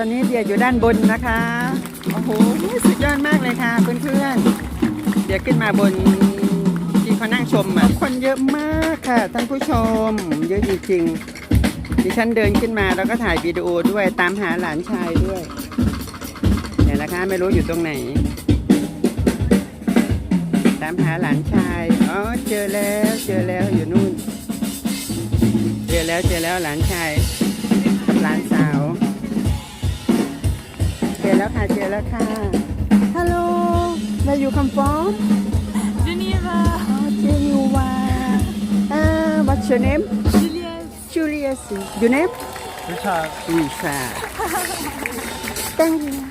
อนนี้เดียอยู่ด้านบนนะคะ โอ้โห สุดยอดมากเลยค่ะเพื่อนๆ เดี๋ยวขึ้นมาบนที่เขานั่งชมอะคนเยอะมากค่ะท่านผู้ชม เยอะจริงๆดิฉันเดินขึ้นมาแล้วก็ถ่ายวิดีโอด้วยตามหาหลานชายด้วยเนี่ยนะคะไม่รู้อยู่ตรงไหน ตามหาหลานชาย อ๋อ เจอแล้วเจอแล้วอยู่นู่น เจอแล้วเจอแล้วหลานชายกับหลานสาว แล้วค่ะ เจอแล้วค่ะ ฮัลโหล where you come from Geneva, oh Geneva uh, what's your name Juliette. Julius your name Richard. Lisa thank you